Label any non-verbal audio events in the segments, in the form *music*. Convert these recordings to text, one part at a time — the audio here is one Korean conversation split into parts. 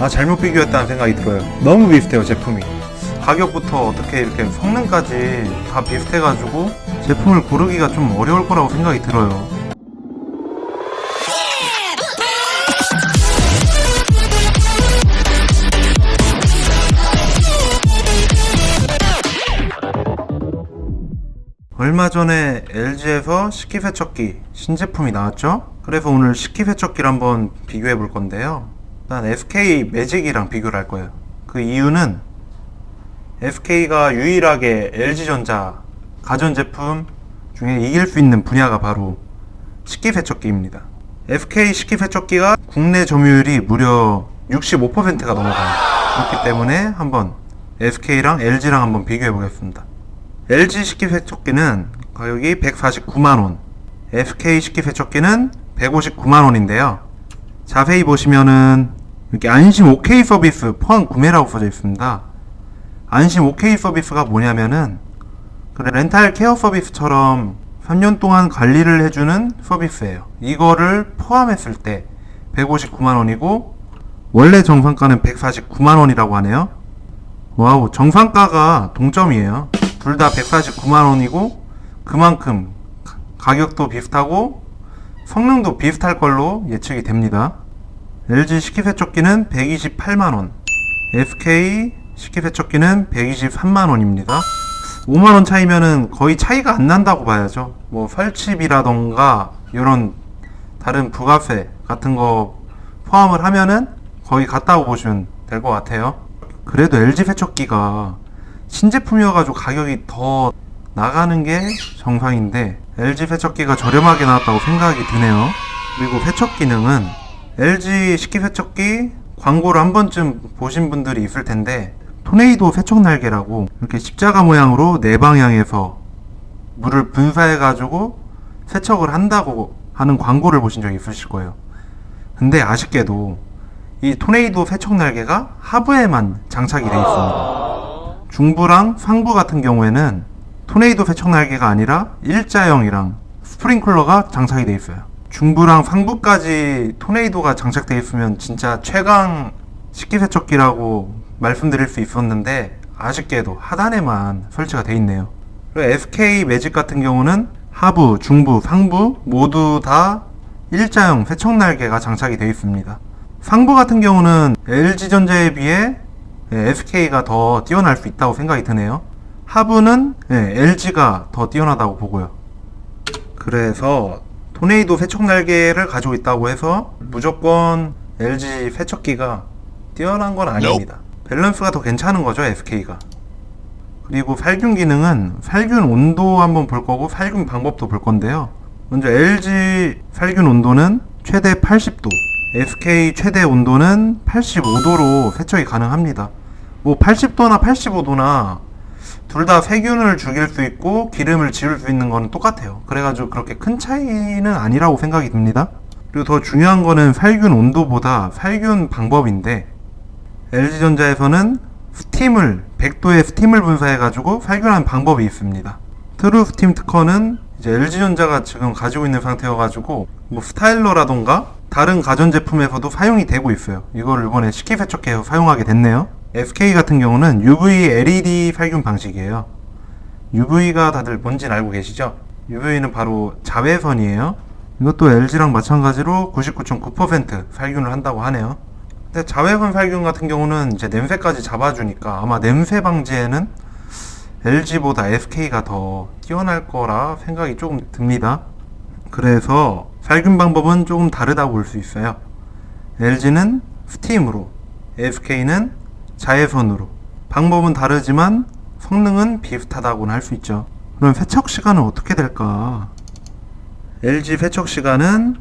아 잘못 비교했다는 생각이 들어요 너무 비슷해요 제품이 가격부터 어떻게 이렇게 성능까지 다 비슷해가지고 제품을 고르기가 좀 어려울 거라고 생각이 들어요 얼마 전에 LG에서 식기세척기 신제품이 나왔죠? 그래서 오늘 식기세척기를 한번 비교해 볼 건데요. 일단 SK 매직이랑 비교를 할 거예요. 그 이유는 SK가 유일하게 LG전자 가전제품 중에 이길 수 있는 분야가 바로 식기세척기입니다. SK 식기세척기가 국내 점유율이 무려 65%가 넘어가요. 그렇기 때문에 한번 SK랑 LG랑 한번 비교해 보겠습니다. LG 식기세척기는 가격이 149만원, SK 식기세척기는 159만원인데요. 자세히 보시면은 이렇게 안심 OK 서비스 포함 구매라고 써져 있습니다. 안심 OK 서비스가 뭐냐면은 그 렌탈 케어 서비스처럼 3년 동안 관리를 해주는 서비스예요. 이거를 포함했을 때 159만 원이고 원래 정상가는 149만 원이라고 하네요. 와우, 정상가가 동점이에요. 둘 다 149만 원이고, 그만큼 가- 가격도 비슷하고, 성능도 비슷할 걸로 예측이 됩니다. LG 식기세척기는 128만원, SK 식기세척기는 123만원입니다. 5만원 차이면은 거의 차이가 안 난다고 봐야죠. 뭐, 설치비라던가, 이런 다른 부가세 같은 거 포함을 하면은 거의 같다고 보시면 될 것 같아요. 그래도 LG 세척기가 신제품이어가지고 가격이 더 나가는 게 정상인데 LG 세척기가 저렴하게 나왔다고 생각이 드네요. 그리고 세척 기능은 LG 식기 세척기 광고를 한 번쯤 보신 분들이 있을 텐데 토네이도 세척 날개라고 이렇게 십자가 모양으로 네 방향에서 물을 분사해 가지고 세척을 한다고 하는 광고를 보신 적이 있으실 거예요. 근데 아쉽게도 이 토네이도 세척 날개가 하부에만 장착이 되어 있습니다. 중부랑 상부 같은 경우에는 토네이도 세척 날개가 아니라 일자형이랑 스프링클러가 장착이 되어 있어요. 중부랑 상부까지 토네이도가 장착되어 있으면 진짜 최강 식기세척기라고 말씀드릴 수 있었는데 아쉽게도 하단에만 설치가 되어 있네요. 그리고 SK 매직 같은 경우는 하부, 중부, 상부 모두 다 일자형 세척 날개가 장착이 되어 있습니다. 상부 같은 경우는 LG전자에 비해 SK가 더 뛰어날 수 있다고 생각이 드네요. 하부는 LG가 더 뛰어나다고 보고요. 그래서 토네이도 세척 날개를 가지고 있다고 해서 무조건 LG 세척기가 뛰어난 건 아닙니다. 밸런스가 더 괜찮은 거죠, SK가. 그리고 살균 기능은 살균 온도 한번 볼 거고 살균 방법도 볼 건데요. 먼저 LG 살균 온도는 최대 80도, SK 최대 온도는 85도로 세척이 가능합니다. 뭐 80도나 85도나 둘 다 세균을 죽일 수 있고 기름을 지울 수 있는 건 똑같아요. 그래가지고 그렇게 큰 차이는 아니라고 생각이 듭니다. 그리고 더 중요한 거는 살균 온도보다 살균 방법인데 LG전자에서는 스팀을 100도의 스팀을 분사해가지고 살균하는 방법이 있습니다. 트루 스팀 특허는 이제 LG전자가 지금 가지고 있는 상태여가지고 뭐 스타일러라던가 다른 가전제품에서도 사용이 되고 있어요. 이걸 이번에 식기세척기에서 사용하게 됐네요. SK 같은 경우는 UV LED 살균 방식이에요. UV가 다들 뭔지는 알고 계시죠? UV는 바로 자외선이에요. 이것도 LG랑 마찬가지로 99.9% 살균을 한다고 하네요. 근데 자외선 살균 같은 경우는 이제 냄새까지 잡아주니까 아마 냄새 방지에는 LG보다 SK가 더 뛰어날 거라 생각이 조금 듭니다. 그래서 살균 방법은 조금 다르다고 볼 수 있어요. LG는 스팀으로, SK는 자외선으로. 방법은 다르지만 성능은 비슷하다고는 할 수 있죠. 그럼 세척 시간은 어떻게 될까? LG 세척 시간은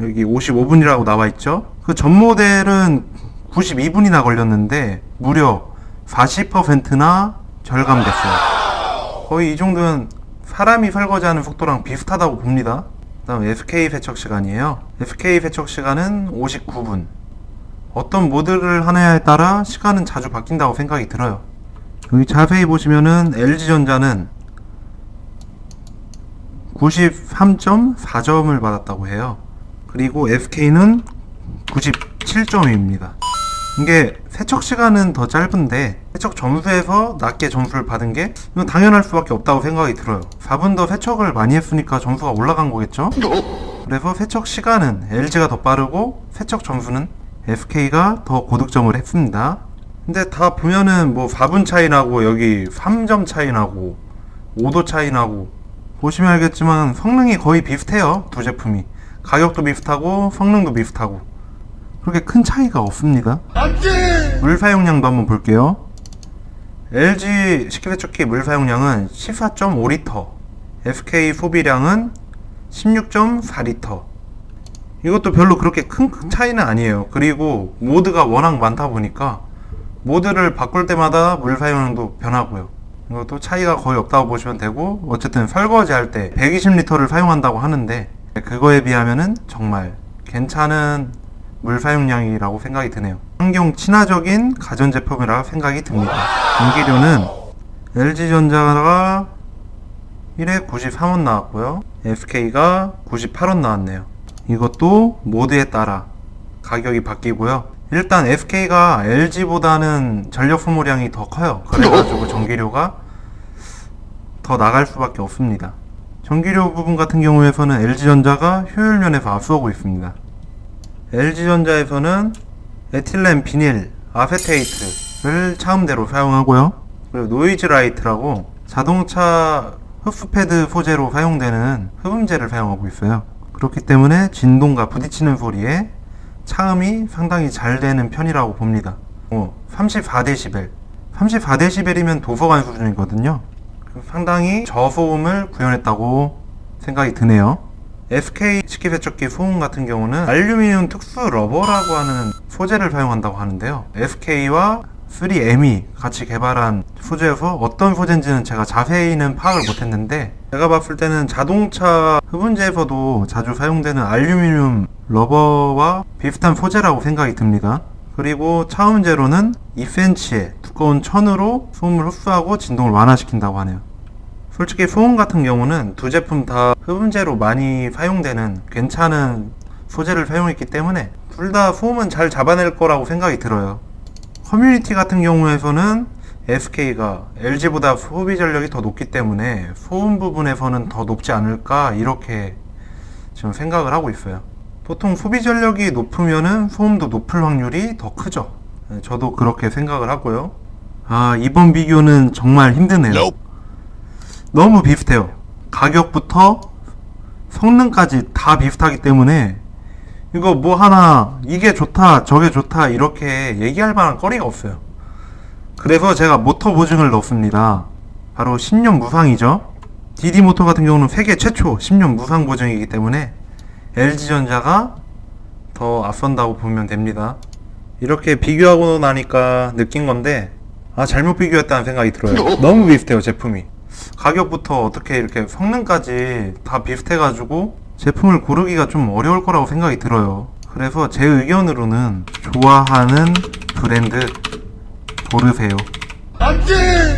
여기 55분이라고 나와 있죠. 그 전 모델은 92분이나 걸렸는데 무려 40%나 절감됐어요. 거의 이 정도는 사람이 설거지하는 속도랑 비슷하다고 봅니다. 다음 SK 세척 시간이에요. SK 세척 시간은 59분. 어떤 모드를 하느냐에 따라 시간은 자주 바뀐다고 생각이 들어요. 여기 자세히 보시면은 LG전자는 93.4점을 받았다고 해요. 그리고 SK는 97점입니다. 이게 세척 시간은 더 짧은데 세척 점수에서 낮게 점수를 받은 게 이건 당연할 수밖에 없다고 생각이 들어요. 4분 더 세척을 많이 했으니까 점수가 올라간 거겠죠? 그래서 세척 시간은 LG가 더 빠르고 세척 점수는 SK가 더 고득점을 했습니다. 근데 다 보면은 뭐 4분 차이 나고 여기 3점 차이 나고 5도 차이 나고 보시면 알겠지만 성능이 거의 비슷해요. 두 제품이. 가격도 비슷하고 성능도 비슷하고 그렇게 큰 차이가 없습니다. 물 사용량도 한번 볼게요. LG 식기세척기 물 사용량은 14.5리터, SK 소비량은 16.4리터. 이것도 별로 그렇게 큰 차이는 아니에요. 그리고 모드가 워낙 많다 보니까 모드를 바꿀 때마다 물 사용량도 변하고요. 이것도 차이가 거의 없다고 보시면 되고 어쨌든 설거지 할 때 120리터를 사용한다고 하는데 그거에 비하면은 정말 괜찮은 물 사용량이라고 생각이 드네요. 환경 친화적인 가전제품이라 생각이 듭니다. 전기료는 LG전자가 1에 93원 나왔고요. SK가 98원 나왔네요. 이것도 모드에 따라 가격이 바뀌고요. 일단 SK가 LG보다는 전력 소모량이 더 커요. 그래가지고 *laughs* 전기료가 더 나갈 수밖에 없습니다. 전기료 부분 같은 경우에서는 LG전자가 효율 면에서 앞서고 있습니다. LG전자에서는 에틸렌 비닐 아세테이트를 차음대로 사용하고요. 그리고 노이즈 라이트라고 자동차 흡수 패드 소재로 사용되는 흡음재를 사용하고 있어요. 그렇기 때문에 진동과 부딪히는 소리에 차음이 상당히 잘 되는 편이라고 봅니다. 어, 34데시벨. 34데시벨이면 도서관 수준이거든요. 상당히 저소음을 구현했다고 생각이 드네요. SK 식기 세척기 소음 같은 경우는 알루미늄 특수 러버라고 하는 소재를 사용한다고 하는데요. SK와 3M이 같이 개발한 소재여서 어떤 소재인지는 제가 자세히는 파악을 못했는데 제가 봤을 때는 자동차 흡음재에서도 자주 사용되는 알루미늄 러버와 비슷한 소재라고 생각이 듭니다. 그리고 차음재로는 2cm의 두꺼운 천으로 소음을 흡수하고 진동을 완화시킨다고 하네요. 솔직히 소음 같은 경우는 두 제품 다 흡음재로 많이 사용되는 괜찮은 소재를 사용했기 때문에 둘 다 소음은 잘 잡아낼 거라고 생각이 들어요. 커뮤니티 같은 경우에서는 SK가 LG보다 소비 전력이 더 높기 때문에 소음 부분에서는 더 높지 않을까 이렇게 지금 생각을 하고 있어요. 보통 소비 전력이 높으면은 소음도 높을 확률이 더 크죠. 네, 저도 그렇게 생각을 하고요. 아, 이번 비교는 정말 힘드네요. 너무 비슷해요. 가격부터 성능까지 다 비슷하기 때문에 이거 뭐 하나 이게 좋다 저게 좋다 이렇게 얘기할 만한 거리가 없어요. 그래서 제가 모터 보증을 넣습니다. 바로 10년 무상이죠. DD 모터 같은 경우는 세계 최초 10년 무상 보증이기 때문에 LG전자가 더 앞선다고 보면 됩니다. 이렇게 비교하고 나니까 느낀 건데 아 잘못 비교했다는 생각이 들어요. 너무 비슷해요 제품이. 가격부터 어떻게 이렇게 성능까지 다 비슷해가지고 제품을 고르기가 좀 어려울 거라고 생각이 들어요. 그래서 제 의견으로는 좋아하는 브랜드 고르세요. 안돼!